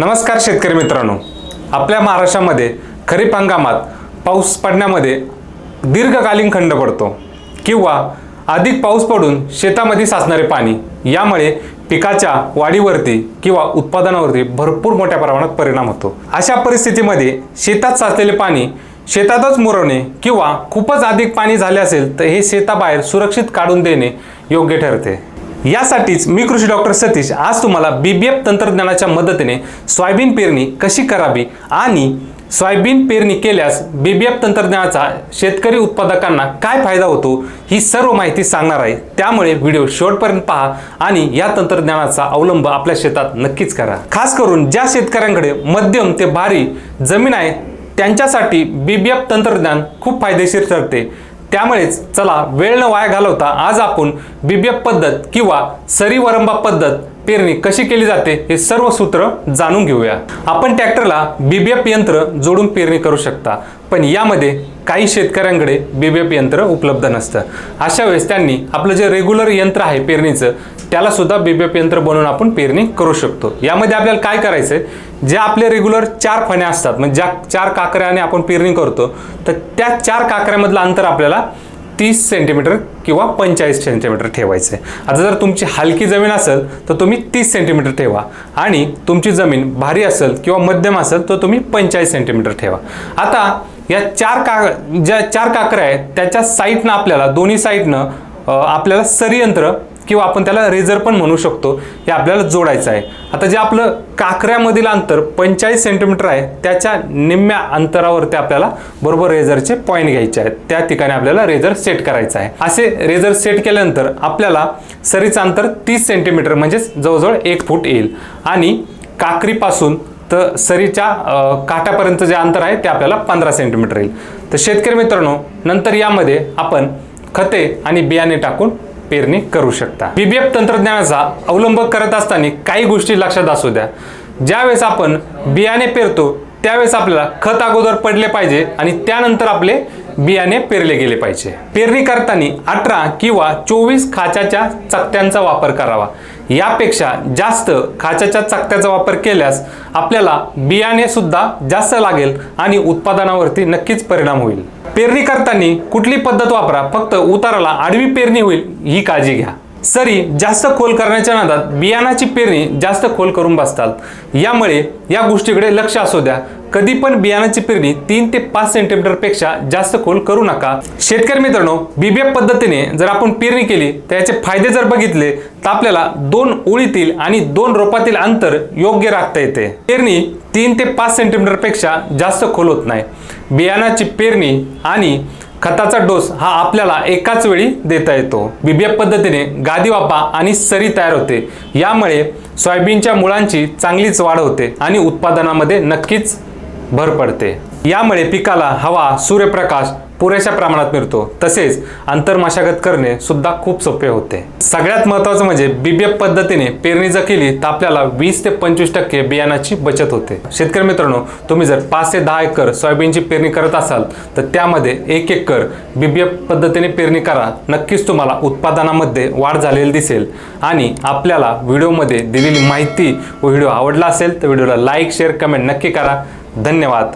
नमस्कार शेतकरी मित्रांनो. आपल्या महाराष्ट्रामध्ये खरीप हंगामात पाऊस पडण्यामध्ये दीर्घकालीन खंड पडतो किंवा अधिक पाऊस पडून शेतामध्ये साचणारे पाणी यामुळे पिकाच्या वाढीवरती किंवा उत्पादनावरती भरपूर मोठ्या प्रमाणात परिणाम होतो. अशा परिस्थितीमध्ये शेतात साचलेले पाणी शेतातच मुरवणे किंवा खूपच अधिक पाणी झाले असेल तर हे शेताबाहेर सुरक्षित काढून देणे योग्य ठरते. यासाठीच मी कृषी डॉक्टर सतीश. आज तुम्हाला बीबीएफ तंत्रज्ञानाच्या मदतीने सोयाबीन पेरणी कशी करावी आणि सोयाबीन पेरणी केल्यास बीबीएफ तंत्रज्ञानाचा शेतकरी उत्पादकांना काय फायदा होतो ही सर्व माहिती सांगणार आहे. त्यामुळे व्हिडिओ शेवटपर्यंत पहा आणि या तंत्रज्ञानाचा अवलंब आपल्या शेतात नक्कीच करा. खास करून ज्या शेतकऱ्यांकडे मध्यम ते भारी जमीन आहे त्यांच्यासाठी बीबीएफ तंत्रज्ञान खूप फायदेशीर ठरते. त्यामुळेच चला वेळ न वाया घालवता आज आपण बीबीएफ पद्धत किंवा सरीवरंबा पद्धत पेरणी कशी केली जाते हे सर्व सूत्र जाणून घेऊया. आपण ट्रॅक्टरला बीबीएफ यंत्र जोडून पेरणी करू शकता पण यामध्ये काही शेतकऱ्यांकडे बीबीएफ यंत्र उपलब्ध नसतं. अशा वेळेस त्यांनी आपलं जे रेग्युलर यंत्र आहे पेरणीचं त्याला सुद्धा बीबीएफ यंत्र बनवून आपण पेरणी करू शकतो. यामध्ये आपल्याला काय करायचं आहे जे आपले रेग्युलर चार फण्या असतात म्हणजे ज्या चार काकऱ्याने आपण पेरणी करतो तर त्या चार काकऱ्यामधलं अंतर आपल्याला तीस सेंटीमीटर किंवा पंचेचाळीस सेंटीमीटर ठेवायचं. आहे आता जर तुमची हलकी जमीन असेल तर तुम्ही तीस सेंटीमीटर ठेवा. आणि तुमची जमीन भारी असेल किंवा मध्यम असेल तर तुम्ही पंचेचाळीस सेंटीमीटर ठेवा. आता या चार का ज्या चार काकऱ्या आहेत त्याच्या साईडनं आपल्याला दोन्ही साईडनं आपल्याला सरीयंत्र किंवा आपण त्याला रेझर पण म्हणू शकतो हे आपल्याला जोडायचं आहे. आता जे आपलं काकऱ्यामधील अंतर पंचेचाळीस सेंटीमीटर आहे त्याच्या निम्म्या अंतरावरती आपल्याला बरोबर रेझरचे पॉईंट घ्यायचे आहेत. त्या ठिकाणी आपल्याला रेझर सेट करायचं आहे. असे रेझर सेट केल्यानंतर आपल्याला सरीचं अंतर तीस सेंटीमीटर म्हणजेच जवळजवळ एक फूट येईल. आणि काकरीपासून तर सरीच्या काठापर्यंत जे अंतर आहे ते आपल्याला पंधरा सेंटीमीटर येईल. तर शेतकरी मित्रांनो नंतर यामध्ये आपण खते आणि बियाणे टाकून पेरणी करू शकता. बीबीएफ तंत्रज्ञानाचा अवलंब करत असताना काही गोष्टी लक्षात असू द्या. ज्यावेळेस आपण बियाणे पेरतो त्यावेळेस आपल्याला खत अगोदर पडले पाहिजे आणि त्यानंतर आपले बियाणे पेरले गेले पाहिजे. पेरणी करताना अठरा किंवा चोवीस खाचाच्या चकत्यांचा वापर करावा. यापेक्षा जास्त खाच्याच्या चकत्याचा वापर केल्यास आपल्याला बियाणे सुद्धा जास्त लागेल आणि उत्पादनावरती नक्कीच परिणाम होईल. पेरणी करताना कुठली पद्धत वापरा फक्त उताराला आडवी पेरणी होईल ही काळजी घ्या. सरी जास्त खोल करण्याच्या नादात बियाणाची पेरणी जास्त खोल करून बसतात. यामुळे या गोष्टीकडे लक्ष असू द्या. कधी पण बियाणाची पेरणी तीन ते पाच सेंटीमीटरपेक्षा जास्त खोल करू नका. शेतकरी मित्रांनो बीबीएफ पद्धतीने जर आपण पेरणी केली तर याचे फायदे जर बघितले तर आपल्याला दोन ओळीतील आणि दोन रोपातील अंतर योग्य राखता येते. पेरणी तीन ते पाच सेंटीमीटरपेक्षा जास्त खोल होत नाही. बियाणाची पेरणी आणि खताचा डोस हा आपल्याला एकाच वेळी देता येतो. बीबीएफ पद्धतीने गादी वापा आणि सरी तयार होते. यामुळे सोयाबीनच्या मुळांची चांगलीच वाढ होते आणि उत्पादनामध्ये नक्कीच भर पडते. यामुळे पिकाला हवा सूर्यप्रकाश पुरेशा प्रमाणात मिळतो. तसेच आंतरमशागत करणे सुद्धा खूप सोपे होते. सगळ्यात महत्त्वाचं म्हणजे बीबीएफ पद्धतीने पेरणी जर केली तर आपल्याला वीस ते पंचवीस टक्के बियाणाची बचत होते. शेतकरी मित्रांनो तुम्ही जर पाच ते दहा एकर सोयाबीनची पेरणी करत असाल तर त्यामध्ये एक एकर बीबीएफ पद्धतीने पेरणी करा. नक्कीच तुम्हाला उत्पादनामध्ये वाढ झालेली दिसेल. आणि आपल्याला व्हिडिओमध्ये दिलेली माहिती व व्हिडिओ आवडला असेल तर व्हिडिओला लाईक शेअर कमेंट नक्की करा. धन्यवाद.